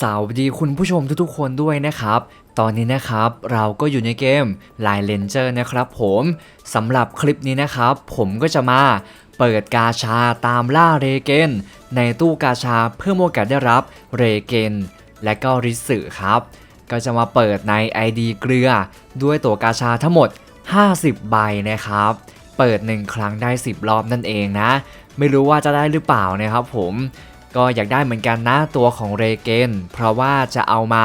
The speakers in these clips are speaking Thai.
สวัสดีคุณผู้ชมทุกๆคนด้วยนะครับ ตอนนี้นะครับเราก็อยู่ในเกม Line Ranger นะครับผมสำหรับคลิปนี้นะครับ ผมก็จะมาเปิดกาชาตามล่าเรเกน ในตู้กาชาเพื่อโอกาสได้รับเรเกน และก็ริสึครับ ก็จะมาเปิดใน ID เกลือ ด้วยตัวกาชาทั้งหมด 50 ใบนะครับ เปิด 1 ครั้งได้ 10 รอบนั่นเองนะ ไม่รู้ว่าจะได้หรือเปล่านะครับผม ก็อยากได้เหมือนกันนะตัวของเรเกน เพราะว่าจะเอามา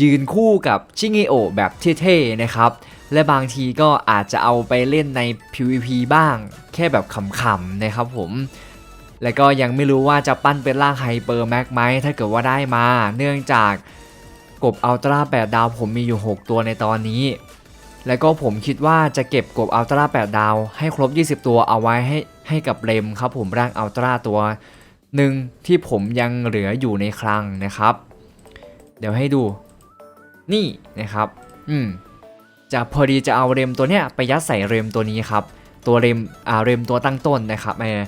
ยืนคู่กับชิเงโอแบบเท่ๆนะครับ และบางทีก็อาจจะเอาไปเล่นใน PVP บ้าง แค่แบบขำๆนะครับผม แล้วก็ยังไม่รู้ว่าจะปั้นเป็นร่างไฮเปอร์แม็กไหมถ้าเกิดว่าได้มา เนื่องจากกบอัลตร้า8ดาวผมมีอยู่ 6 ตัวในตอนนี้ แล้วก็ผมคิดว่าจะเก็บกบอัลตร้า8ดาวให้ครบ 20 ตัวเอาไว้ให้ให้กับเลมครับผมร่างอัลตร้าตัว หนึ่งที่ผมยังเหลืออยู่ในคลังนะครับ เดี๋ยวให้ดู นี่นะครับ อืมจะพอดีจะเอาเรมตัวเนี้ยไปยัดใส่เรมตัวนี้ครับ ตัวเรมอ่าเรมตัวตั้งต้นนะครับเออ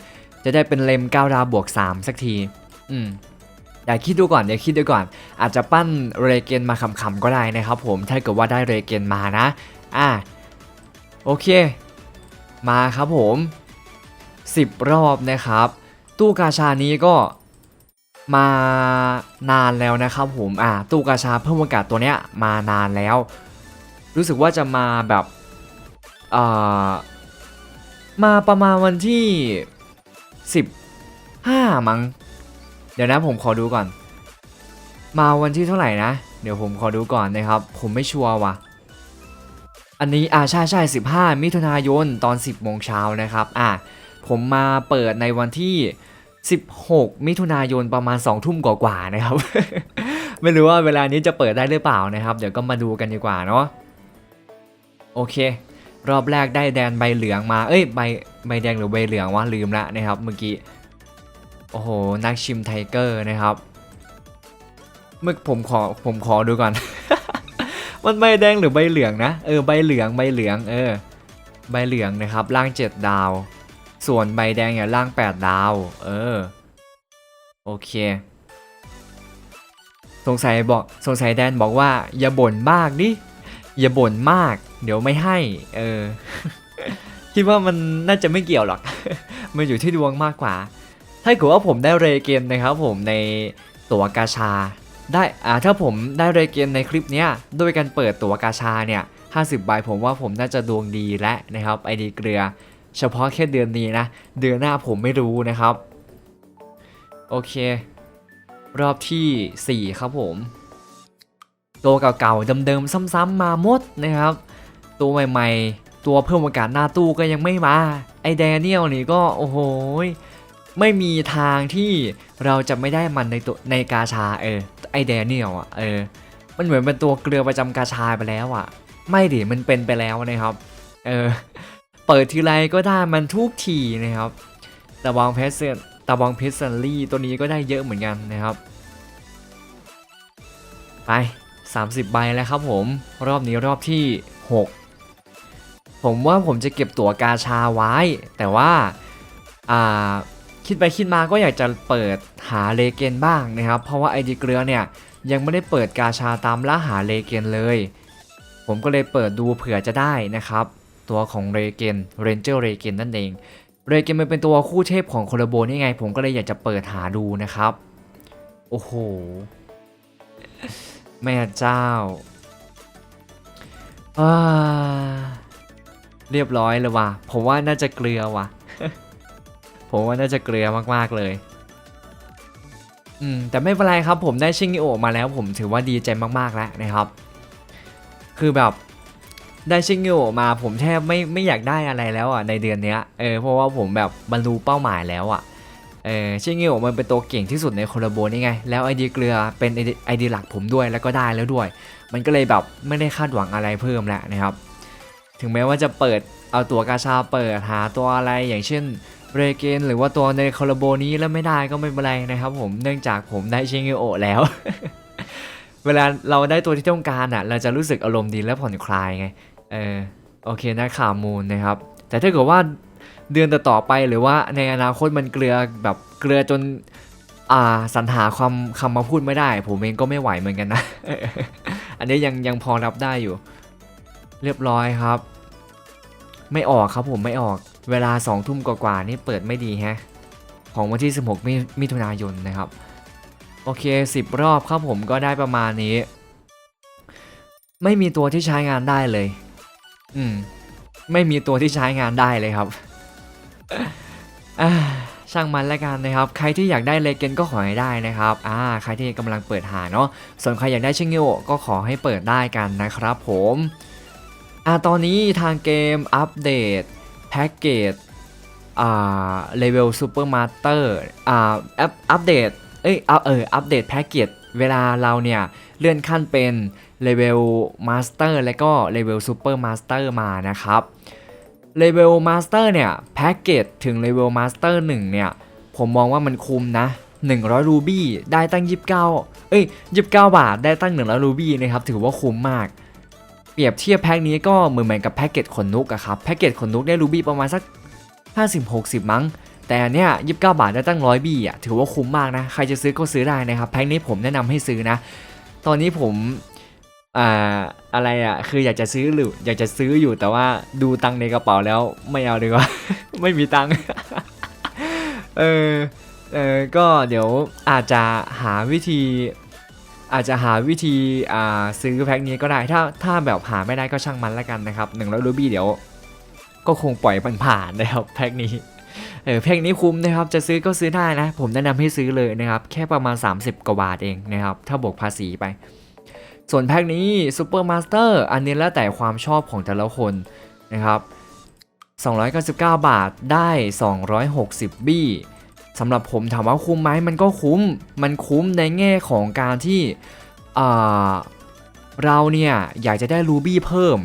จะได้เป็นเรม9ดาวบวก 3 สักที อืมเดี๋ยวคิดดูก่อนเดี๋ยวคิดดูก่อน อาจจะปั้นเรเกนมาขำๆก็ได้นะครับผมถ้าเกิดว่าได้เรเกนมานะ อะโอเค มาครับผม 10 รอบนะครับ ตู้กาชานี้ก็มานานแล้วนะครับผมอะตู้กาชาเพิ่มโอกาสตัวเนี้ยมานานแล้ว รู้สึกว่าจะมาแบบอ่ามาประมาณวันที่ 15 มั้งเดี๋ยวนะผมขอดูก่อน มาวันที่เท่าไหร่นะ เดี๋ยวผมขอดูก่อนนะครับ ผมไม่ชัวร์ว่ะ อันนี้อ่าใช่ใช่15 มิถุนายนตอน 10โมงเช้านะครับอะ ผมมาเปิดในวันที่ 16 มิถุนายนประมาณ 2 ทุ่มกว่าๆนะครับ ไม่รู้ว่าเวลานี้จะเปิดได้หรือเปล่านะครับ เดี๋ยวก็มาดูกันดีกว่าเนาะโอเค รอบแรกได้แดนใบเหลืองมาเอ้ยใบใบแดงหรือใบเหลืองวะลืมละนะครับเมื่อกี้โอ้โหนักชิมไทเกอร์นะครับ เมื่อผมขอผมขอดูก่อน มันใบแดงหรือใบเหลืองนะเออใบเหลืองใบเหลืองเออใบเหลืองนะครับล่าง7ดาว ส่วนใบแดงเนี่ยล่าง 8 ดาว เออ โอเค สงสัยบอกสงสัยแดนบอกว่า อย่าบ่นมากดิ อย่าบ่นมาก เดี๋ยวไม่ให้ เออ คิดว่ามันน่าจะไม่เกี่ยวหรอก มันอยู่ที่ดวงมากกว่า ถ้าเกิดว่าผมได้เรเกนนะครับผมในตั๋วกาชา ได้ อ่า ถ้าผมได้เรเกนในคลิปเนี้ยโดยการเปิดตั๋วกาชาเนี่ย50ใบผมว่าผมน่าจะดวงดีและนะครับไอดีเกลือ เฉพาะแค่เดือนนี้นะ เดือนหน้าผมไม่รู้นะครับ โอเค รอบทีสี่ 4 ครับผม ตัวเก่าๆเดิมๆซ้ำๆมาหมดนะครับ ตัวใหม่ๆ ตัวเพิ่มโอกาสหน้าตู้ก็ยังไม่มา ไอแดเนียลนี่ก็โอ้โหไม่มีทางที่เราจะไม่ได้มันในตัวในกาชาเออไอแดเนียลอะเออมันเหมือนเป็นตัวเกลือประจำกาชาไปแล้วอะ ไม่ดิมันเป็นไปแล้วนะครับ เออ เปิดทีไรก็ได้มันทุกทีนะครับตะบองเพชรเซนตะบองเพชรซันลี่ตัวนี้ก็ได้เยอะเหมือนกันนะครับ ไป 30 ใบแล้วครับผมรอบนี้รอบที่ 6 ผมว่าผมจะเก็บตั๋วกาชาไว้ แต่ว่าอ่าคิดไปคิดมาก็อยากจะเปิดหาเลเกนบ้างนะครับ เพราะว่าไอดีเกลือเนี่ย ยังไม่ได้เปิดกาชาตามล่าหาเลเกนเลย ผมก็เลยเปิดดูเผื่อจะได้นะครับ ตัวของเรเกนเรนเจอร์เรเกนนั่นเอง เรเกนมันเป็นตัวคู่เทพของโคโลโบนี่ไง ผมก็เลยอยากจะเปิดหาดูนะครับ โอ้โห แม่เจ้าอ่าเรียบร้อยเลยว่ะ ผมว่าน่าจะเกลือว่ะ ผมว่าน่าจะเกลือมากๆเลยอืมแต่ไม่เป็นไรครับผมได้ชิงอิโอะมาแล้วผมถือว่าดีใจมากๆแล้วนะครับ คือแบบ ได้ชิงอิโอะมาผมแทบไม่ไม่อยากได้อะไรแล้วอะในเดือนเนี้ยเออเพราะว่าผมแบบบรรลุเป้าหมายแล้วอะเออชิงอิโอะมันเป็นตัวเก่งที่สุดในโคลาโบนี่ไง แล้วไอเดียเกลือเป็นไอเดียหลักผมด้วยแล้วก็ได้แล้วด้วย มันก็เลยแบบไม่ได้คาดหวังอะไรเพิ่มแล้วนะครับ ถึงแม้ว่าจะเปิดเอาตัวกาชาเปิดหาตัวอะไรอย่างเช่นเรเกนหรือว่าตัวในโคลาโบนี้แล้วไม่ได้ก็ไม่เป็นไรนะครับผมเนื่องจากผมได้ชิงอิโอแล้ว เวลาเราได้ตัวที่ต้องการอะ เราจะรู้สึกอารมณ์ดีและผ่อนคลายไง เออโอเคนะข่าวมูลนะครับ แต่ถ้าเกิดว่าเดือนต่อๆไปหรือว่าในอนาคตมันเกลือแบบเกลือจนอ่าสรรหาความคำมาพูดไม่ได้ ผมเองก็ไม่ไหวเหมือนกันนะ อันนี้ยังยังพอรับได้อยู่ เรียบร้อยครับ ไม่ออกครับผมไม่ออกเวลาสองทุ่มกว่าๆนี่เปิดไม่ดีฮะของวันที่ 16 มิมิถุนายนนะครับ โอเค 10 รอบครับผมก็ได้ประมาณนี้ ไม่มีตัวที่ใช้งานได้เลย อืม ไม่มีตัวที่ใช้งานได้เลยครับช่างมันแล้วกันนะครับ ใครที่อยากได้เลเกนก็ขอให้ได้นะครับ อ่า ใครที่กำลังเปิดหาเนาะ ส่วนใครอยากได้ชิงเงโอก็ขอให้เปิดได้กันนะครับผม อ่า ตอนนี้ทางเกมอัปเดตแพ็กเกจ อ่า เลเวลซูเปอร์มาสเตอร์ อ่า อัปอัปเดต เอ้ยเอาเออ อัปเดตแพ็กเกจเวลาเราเนี่ยเลื่อนขั้นเป็น เลเวลมาสเตอร์และก็เลเวลซูเปอร์มาสเตอร์มานะครับเลเวลมาสเตอร์เนี่ยแพ็กเกจถึงเลเวลมาสเตอร์1เนี่ยผมมองว่ามันคุ้มนะ100รูบี้ได้ตั้ง 29 เอ้ย 29 บาทได้ตั้ง 100รูบี้นะครับถือว่าคุ้มมาก เปรียบเทียบแพ็กนี้ก็เหมือนเหมือนกับแพ็กเกจขนนกอะครับแพ็กเกจขนนกได้รูบี้ประมาณสัก 50-60 มั้ง แต่อันเนี่ย29 บาทได้ตั้ง 100 บี้อะถือว่าคุ้มมากนะ ใครจะซื้อก็ซื้อได้นะครับ แพ็กนี้ผมแนะนำให้ซื้อนะ ตอนนี้ผม อ่าอะไรอะ คืออยากจะซื้อหรืออยากจะซื้ออยู่แต่ว่าดูตังในกระเป๋าแล้วไม่เอาดีกว่า ไม่มีตังเออเออก็เดี๋ยวอาจจะหาวิธี อาจจะหาวิธีอ่าซื้อแพ็คนี้ก็ได้ถ้าถ้าแบบหาไม่ได้ก็ช่างมันแล้วกันนะครับหนึ่งร้อยรูบี้เดี๋ยว ก็คงปล่อยมันผ่านนะครับแพ็คนี้เออแพ็คนี้คุ้มนะครับจะซื้อก็ซื้อได้นะ ผมแนะนำให้ซื้อเลยนะครับ แค่ประมาณ 30 กว่าบาทเองนะครับ ถ้าบวกภาษีไป ส่วนแพ็คนี้ซูเปอร์มาสเตอร์อันนี้แล้วแต่ความชอบของแต่ละคนนะครับ 299 บาทได้ 260 บี้สำหรับผมถามว่าคุ้มไหมมันก็คุ้ม มันคุ้มในแง่ของการที่เราเนี่ยอยากจะได้รูบี้เพิ่ม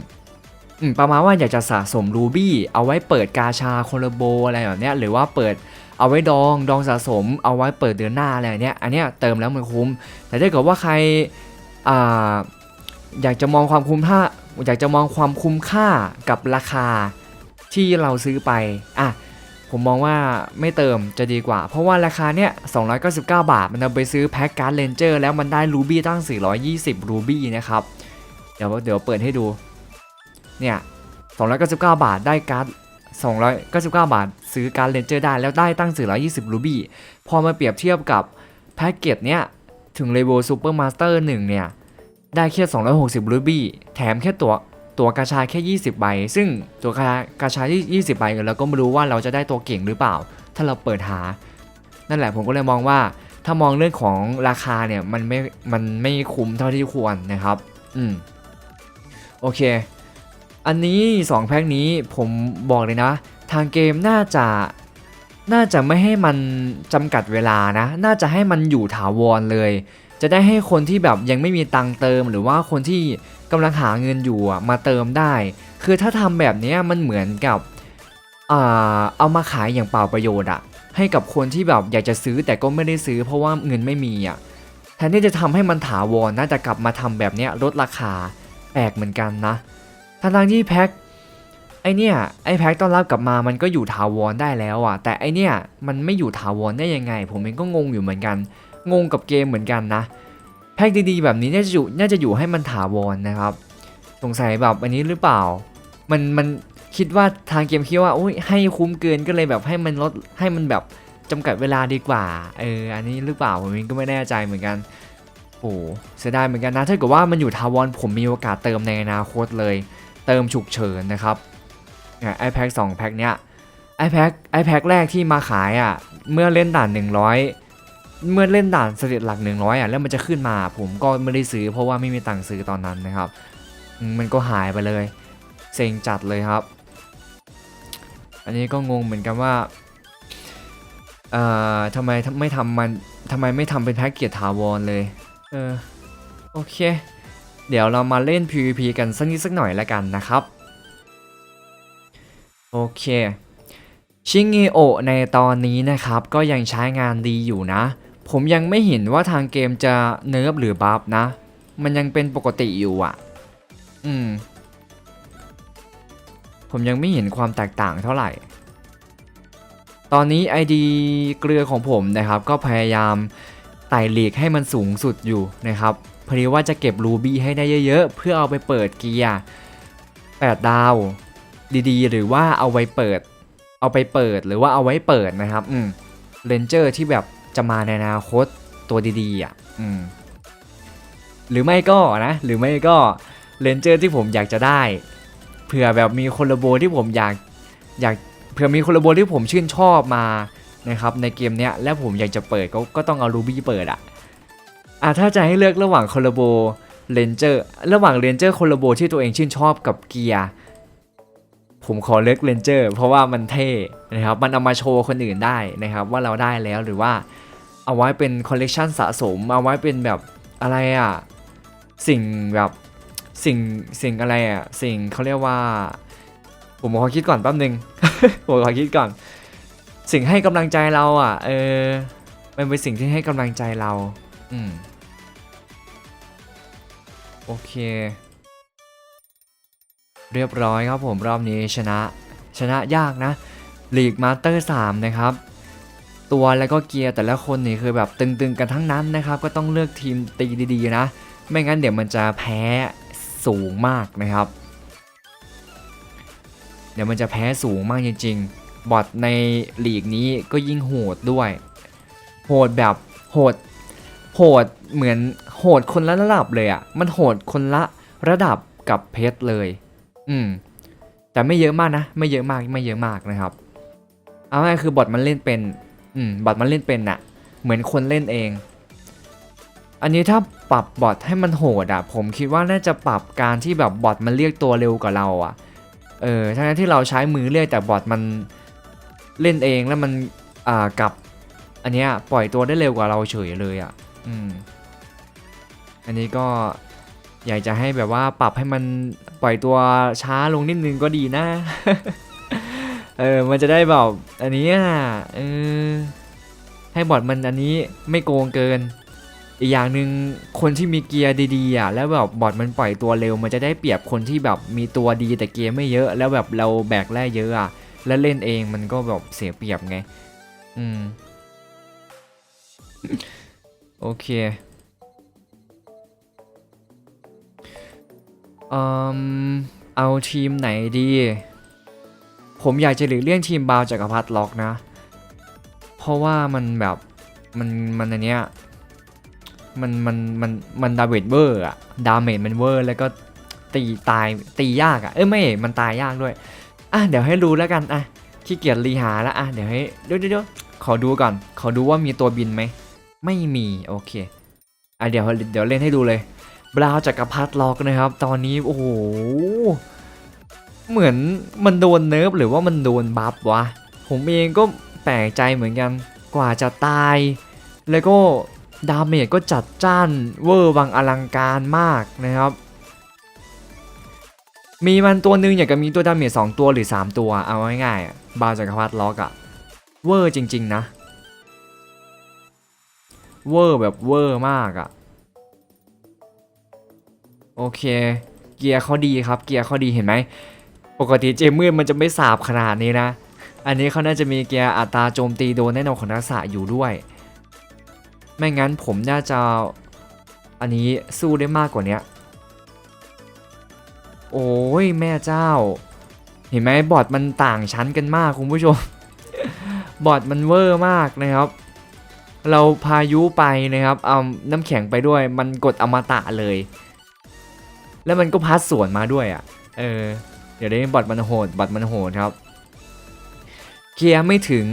ประมาณว่าอยากจะสะสมรูบี้เอาไว้เปิดกาชาโคลโบอะไรแบบเนี้ยหรือว่าเปิดเอาไว้ดองดองสะสม เอาไว้เปิดเดือนหน้าอะไรเนี้ยอันเนี้ยเติมแล้วมันคุ้ม แต่ถ้าเกิดว่าใคร อยากจะมองความคุ้มค่าอยากจะมองความคุ้มค่ากับราคาที่เราซื้อไปอะผมมองว่าไม่เติมจะดีกว่า เพราะว่าราคาเนี้ย299 บาท มันเอาไปซื้อแพ็กการ์ดเลนเจอร์แล้วมันได้รูบี้ตั้ง 420 รูบี้นะครับ เดี๋ยวเดี๋ยวเปิดให้ดู เนี่ย 299 บาทได้การ์ด299 บาท ซื้อการ์ดเลนเจอร์ได้แล้วได้ตั้ง 420 รูบี้ พอมาเปรียบเทียบกับแพ็กเกจเนี้ย ถึงเลเวลซูเปอร์มาสเตอร์1เนี่ย ได้แค่ 260รูบี้แถมแค่ตัวตัวกาชาแค่ 20 ใบ ซึ่งตัวกากาชาที่20 ใบเราก็ไม่รู้ว่าเราจะได้ตัวเก่งหรือเปล่า ถ้าเราเปิดหา นั่นแหละผมก็เลยมองว่า ถ้ามองเรื่องของราคาเนี่ยมันไม่ มันไม่คุ้มเท่าที่ควรนะครับ อืม โอเค อันนี้ 2 แพ็คนี้ผมบอกเลยนะ ทางเกมน่าจะ น่าจะไม่ให้มันจำกัดเวลานะ น่าจะให้มันอยู่ถาวรเลย จะได้ให้คนที่แบบยังไม่มีตังเติม หรือว่าคนที่กำลังหาเงินอยู่มาเติมได้ คือถ้าทำแบบนี้มันเหมือนกับเอามาขายอย่างเปล่าประโยชน์อะให้กับคนที่แบบอยากจะซื้อแต่ก็ไม่ได้ซื้อ เพราะว่าเงินไม่มีอะแทนที่จะทำให้มันถาวรน่าจะกลับมาทำแบบนี้ลดราคาแปลกเหมือนกันนะทั้งที่แพ็ค ไอเนี้ยไอแพ็คต้อนรับกลับมามันก็อยู่ถาวรได้แล้วอะแต่ไอเนี้ยมันไม่อยู่ถาวรได้ยังไง ผมเองก็งงอยู่เหมือนกัน งงกับเกมเหมือนกันนะแพ็กดีๆแบบนี้น่าจะอยู่น่าจะอยู่ให้มันถาวรนะครับ สงสัยแบบอันนี้หรือเปล่า มันมันคิดว่าทางเกมคิดว่าโอ้ยให้คุ้มเกินก็เลยแบบให้มันลดให้มันแบบจำกัดเวลาดีกว่าเอออันนี้หรือเปล่าผมเองก็ไม่แน่ใจเหมือนกันโอ้เสียดายเหมือนกันนะถ้าเกิดว่ามันอยู่ถาวรผมมีโอกาสเติมในอนาคตเลย เติมฉุกเฉินนะครับ ไอแพ็กสองแพ็กเนี้ยไอแพ็กไอแพ็กแรกที่มาขายอะเมื่อเล่นด่าน 100 เมื่อเล่นด่านสเตตหลัก 100อะแล้วมันจะขึ้นมาผมก็ไม่ได้ซื้อเพราะว่าไม่มีตังค์ซื้อตอนนั้นนะครับ มันก็หายไปเลย เซ็งจัดเลยครับ อันนี้ก็งงเหมือนกันว่าเอ่อทำไมไม่ทำมันทำไมไม่ทำเป็นแพ็กเกจถาวรเลย เออ โอเค เดี๋ยวเรามาเล่น PVP กันสักนิดสักหน่อยแล้วกันนะครับ โอเคชิงเงโอะในตอนนี้นะครับก็ยังใช้งานดีอยู่นะ ผมยังไม่เห็นว่าทางเกมจะเนิร์ฟหรือบัฟนะ มันยังเป็นปกติอยู่อะ อืม ผมยังไม่เห็นความแตกต่างเท่าไหร่ ตอนนี้ ID เกลือของผมนะครับ ก็พยายามไต่ลีกให้มันสูงสุดอยู่นะครับพอดีว่าจะเก็บรูบี้ให้ได้เยอะๆ เพื่อเอาไปเปิดเกียร์ 8 ดาว ดีๆ หรือว่าเอาไว้เปิด เอาไปเปิดหรือว่าเอาไว้เปิดนะครับ อืมเลนเจอร์ที่แบบจะมาในอนาคตตัวดีๆอะ อืม หรือไม่ก็นะ หรือไม่ก็เลนเจอร์ที่ผมอยากจะได้ เผื่อแบบมีคนละโบที่ผมอยากอยากเผื่อมีคนละโบที่ผมชื่นชอบมานะครับในเกมเนี้ยแล้วผมอยากจะเปิดก็ก็ต้องเอารูบี้เปิดอะอะถ้าจะให้เลือกระหว่างคนละโบเลนเจอร์ระหว่างเลนเจอร์คนละโบที่ตัวเองชื่นชอบกับเกียร์ ผมขอเลือกเลนเจอร์เพราะว่ามันเท่นะครับ มันเอามาโชว์คนอื่นได้นะครับ ว่าเราได้แล้วหรือว่าเอาไว้เป็นคอลเลกชันสะสม เอาไว้เป็นแบบอะไรอะ สิ่งแบบสิ่งสิ่งอะไรอะ สิ่งเขาเรียกว่า ผมขอคิดก่อนแป๊บนึง ผมขอคิดก่อน สิ่งให้กำลังใจเราอะ เออ มันเป็นสิ่งที่ให้กำลังใจเรา อืม โอเค เรียบร้อยครับผมรอบนี้ชนะชนะยากนะลีกมาสเตอร์3นะครับตัวแล้วก็เกียร์แต่ละคนนี่คือแบบตึงๆกันทั้งนั้นนะครับ ก็ต้องเลือกทีมตีดีๆนะ ไม่งั้นเดี๋ยวมันจะแพ้สูงมากนะครับ เดี๋ยวมันจะแพ้สูงมากจริงๆ บอทในลีกนี้ก็ยิ่งโหดด้วย โหดแบบโหดโหดเหมือนโหดคนละระดับเลยอะ่ะมันโหดคนละระดับกับเพชรเลย อืม แต่ไม่เยอะมากนะ ไม่เยอะมาก ไม่เยอะมากนะครับ เอาง่ายคือบอทมันเล่นเป็น อืม บอทมันเล่นเป็นน่ะเหมือนคนเล่นเอง อันนี้ถ้าปรับบอทให้มันโหดอะผมคิดว่าน่าจะปรับการที่แบบบอทมันเรียกตัวเร็วกว่าเราอะเออ ทั้งที่เราใช้มือเรียกแต่บอทมันเล่นเองแล้วมันอ่ากับ อันเนี้ยปล่อยตัวได้เร็วกว่าเราเฉยเลยอะ อืม อันนี้ก็ อยากจะให้แบบว่าปรับให้มันปล่อยตัวช้าลงนิดนึงก็ดีนะ เออ มันจะได้แบบอันนี้อะเออให้บอทมันอันนี้ไม่โกงเกิน อีกอย่างหนึ่งคนที่มีเกียร์ดีๆอะแล้วแบบบอทมันปล่อยตัวเร็ว มันจะได้เปรียบคนที่แบบมีตัวดีแต่เกียร์ไม่เยอะ แล้วแบบเราแบกแร่เยอะอะแล้วเล่นเองมันก็แบบเสียเปรียบไง อืม โอเค เอืมเอาทีมไหนดี ผมอยากจะหลีกเลี่ยงทีมบาวจักรพรรดิล็อกนะ เพราะว่ามันแบบมันมันอันเนี้ยมันมันมันมันดาเมจเวอร์อะดาเมจมันเวอร์แล้วก็ตีตายตียากอะเอ้ยไม่มันตายยากด้วยอะเดี๋ยวให้รู้แล้วกันอะขี้เกียจรีหาแล้วอะเดี๋ยวให้เดี๋ยวเดี๋ยวขอดูก่อน ขอดูว่ามีตัวบินไหม ไม่มี โอเค อะเดี๋ยวเดี๋ยวเล่นให้ดูเลย บราวจักรพรรดิล็อกนะครับ ตอนนี้ โอ้โห เหมือนมันโดนเนิร์ฟหรือว่ามันโดนบัฟวะ ผมเองก็แปลกใจเหมือนกันกว่าจะตาย แล้วก็ดาเมจก็จัดจ้านเวอร์วังอลังการมากนะครับ มีมันตัวหนึงอยากจะมีตัวดาเมจ2ตัวหรือ 3 ตัวเอาง่ายๆบาวจักรพรรดิล็อกอะเวอร์จริง ๆ นะ เวอร์แบบเวอร์มากอะ โอเค เกียร์เขาดีครับ เกียร์เขาดีเห็นไหม ปกติเจมมืดมันจะไม่สาบขนาดนี้นะ อันนี้เขาน่าจะมีเกียร์อัตราโจมตีโดนแน่นอนของทักษะอยู่ด้วย ไม่งั้นผมน่าจะ อันนี้สู้ได้มากกว่านี้โอ้ยแม่เจ้า เห็นไหมบอร์ดมันต่างชั้นกันมากคุณผู้ชม บอร์ดมันเวอร์มากนะครับ เราพายุไปนะครับเอาน้ำแข็งไปด้วย มันกดอมตะเลย แล้วมันก็พัดสวนมาด้วยอะ เออ เดี๋ยวนี้บอทมันโหดบอทมันโหดครับเกียร์ไม่ถึง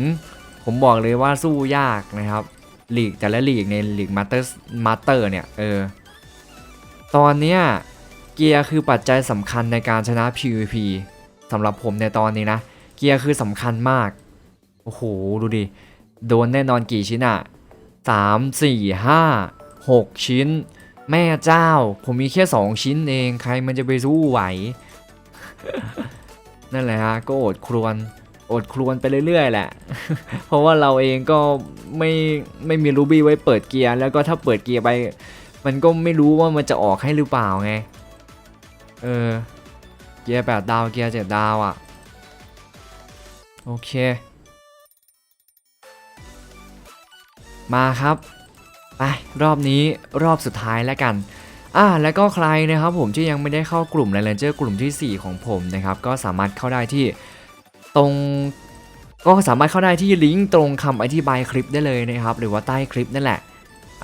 ผมบอกเลยว่าสู้ยากนะครับลีกแต่ละลีกในลีกมาสเตอร์มาสเตอร์เนี่ย เออ ตอนเนี้ยเกียร์คือปัจจัยสำคัญในการชนะ PVP สำหรับผมในตอนนี้นะ เกียร์คือสำคัญมาก โอ้โห ดูดิ โดนแน่นอนกี่ชิ้นอะสามสี่ห้าหกชิ้น แม่เจ้า ผมมีแค่สองชิ้นเอง ใครมันจะไปสู้ไหว นั่นแหละฮะ ก็อดครวนอดครวนไปเรื่อยๆแหละ เพราะว่าเราเองก็ไม่ไม่มีรูบี้ไว้เปิดเกียร์ แล้วก็ถ้าเปิดเกียร์ไป มันก็ไม่รู้ว่ามันจะออกให้หรือเปล่าไง เออ เกียร์แปดดาว เกียร์เจ็ดดาวอะ่ะ โอเค มาครับ ไปรอบนี้รอบสุดท้ายแล้วกันอ่าแล้วก็ใครนะครับผมที่ยังไม่ได้เข้ากลุ่ม r รนเจอร์กลุ่มทีสี่ 4 ของผมนะครับก็สามารถเข้าได้ที่ตรงก็สามารถเข้าได้ที่ลิงก์ตรงคำอธิบายคลิปได้เลยนะครับ หรือว่าใต้คลิปนั่นแหละ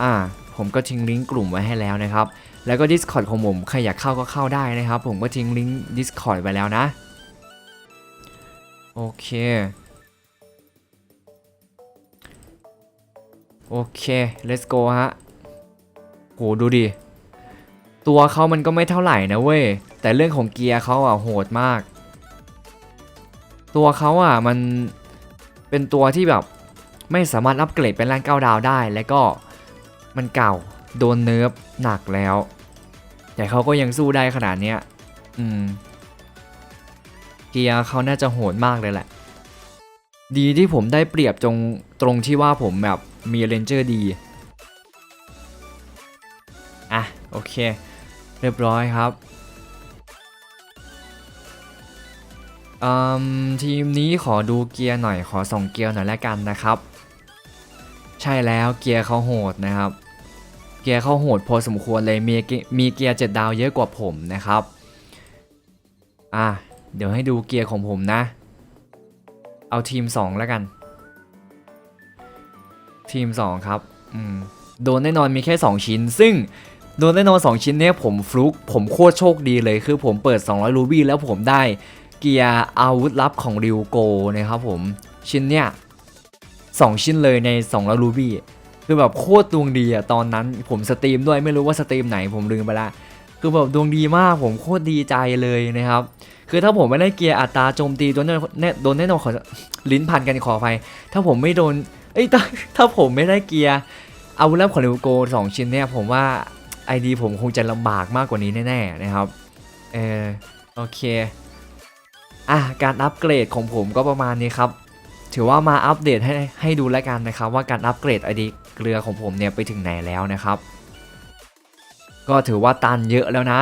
อ่าผมก็ทิ้งลิงก์กลุ่มไว้ให้แล้วนะครับ แล้วก็ Discord ของผมใครอยากเข้าก็เข้าได้นะครับ ผมก็ทิ้งลิงก์ Discord ไว้แล้วนะ โอเค โอเค let's go ฮะโหดูดิ ตัวเขามันก็ไม่เท่าไหร่นะเว้ย แต่เรื่องของเกียร์เขาอะโหดมาก ตัวเขาอะมันเป็นตัวที่แบบไม่สามารถอัปเกรดเป็นร่างเก้าดาวได้ และก็มันเก่าโดนเนิร์ฟหนักแล้ว แต่เขาก็ยังสู้ได้ขนาดเนี้ย อืม เกียร์เขาน่าจะโหดมากเลยแหละ ดีที่ผมได้เปรียบตรงตรงที่ว่าผมแบบ มีเรนเจอร์ดีอะโอเค เรียบร้อยครับอืมทีมนี้ขอดูเกียร์หน่อยขอส่งเกียร์หน่อยแล้วกันนะครับ ใช่แล้วเกียร์เขาโหดนะครับ เกียร์เขาโหดพอสมควรเลยมีเกียร์มีเกียร์เจ็ดดาวเยอะกว่าผมนะครับอะเดี๋ยวให้ดูเกียร์ของผมนะ เอาทีม 2 แล้วกัน ทีม 2 ครับอืมโดนแน่นอนมีแค่ 2 ชิ้น ซึ่งโดนแน่นอน 2 ชิ้นเนี้ยผมฟลุกผมโคตรโชคดีเลยคือผมเปิด 200 รูบี้แล้วผมได้เกียร์อาวุธลับของริวโกนะครับผมชิ้นเนี้ย2 ชิ้นเลยใน 200 รูบี้คือแบบโคตรดวงดีอะตอนนั้นผมสตรีมด้วยไม่รู้ว่าสตรีมไหนผมลืมไปละคือแบบดวงดีมากผมโคตรดีใจเลยนะครับ คือถ้าผมไม่ได้เกียร์อัตราโจมตีโดนแน่โดนแน่นอนขอลิ้นพันกันขอไฟถ้าผมไม่โดน เอ้ยถ้าถ้าผมไม่ได้เกียร์อาวุธลับของลิวโกสองชิ้นเนี่ยผมว่าไอดีผมคงจะลำบากมากกว่านี้แน่ๆนะครับ เออโอเค อะการอัปเกรดของผมก็ประมาณนี้ครับ ถือว่ามาอัปเดตให้ให้ดูแล้วกันนะครับ ว่าการอัปเกรดไอดีเกลือของผมเนี่ยไปถึงไหนแล้วนะครับ ก็ถือว่าตันเยอะแล้วนะ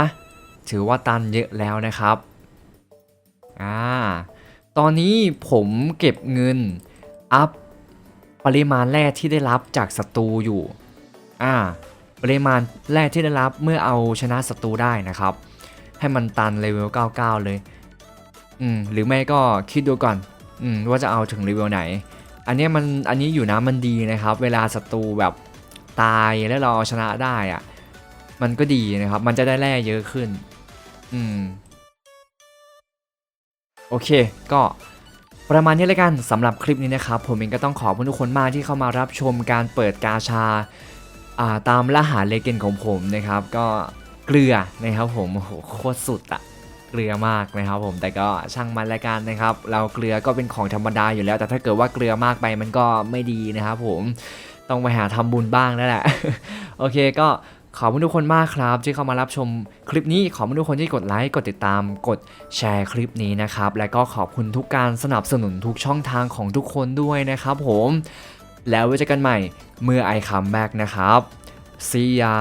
ถือว่าตันเยอะแล้วนะครับ อ่า ตอนนี้ผมเก็บเงินอัพ ปริมาณแร่ที่ได้รับจากศัตรูอยู่ อ่า ปริมาณแร่ที่ได้รับเมื่อเอาชนะศัตรูได้นะครับ ให้มันตันเลเวล 99 เลย อืม หรือไม่ก็คิดดูก่อน อืม ว่าจะเอาถึงเลเวลไหน อันเนี้ยมัน อันนี้อยู่นะมันดีนะครับ เวลาศัตรูแบบตายแล้วเราเอาชนะได้อะมันก็ดีนะครับ มันจะได้แร่เยอะขึ้น อืม โอเค ก็ ประมาณนี้เลยกันสำหรับคลิปนี้นะครับ ผมเองก็ต้องขอบคุณทุกคนมากที่เข้ามารับชมการเปิดกาชาาตามล่าหาเลเกนของผมนะครับ ก็เกลือนะครับผมโหโคตรสุดอะเกลือมากนะครับผมแต่ก็ช่างมันละกันนะครับ เราเกลือก็เป็นของธรรมดาอยู่แล้ว แต่ถ้าเกิดว่าเกลือมากไปมันก็ไม่ดีนะครับผมต้องไปหาทำบุญบ้างแล้วแหละ โอเคก็ ขอบคุณทุกคนมากครับ ที่เข้ามารับชมคลิปนี้ขอบคุณทุกคนที่กดไลค์กดติดตามกดแชร์คลิปนี้นะครับ และก็ขอบคุณทุกการสนับสนุนทุกช่องทางของทุกคนด้วยนะครับผม แล้วไว้เจอกันใหม่เมื่อไอคัมแบ็กนะครับซียา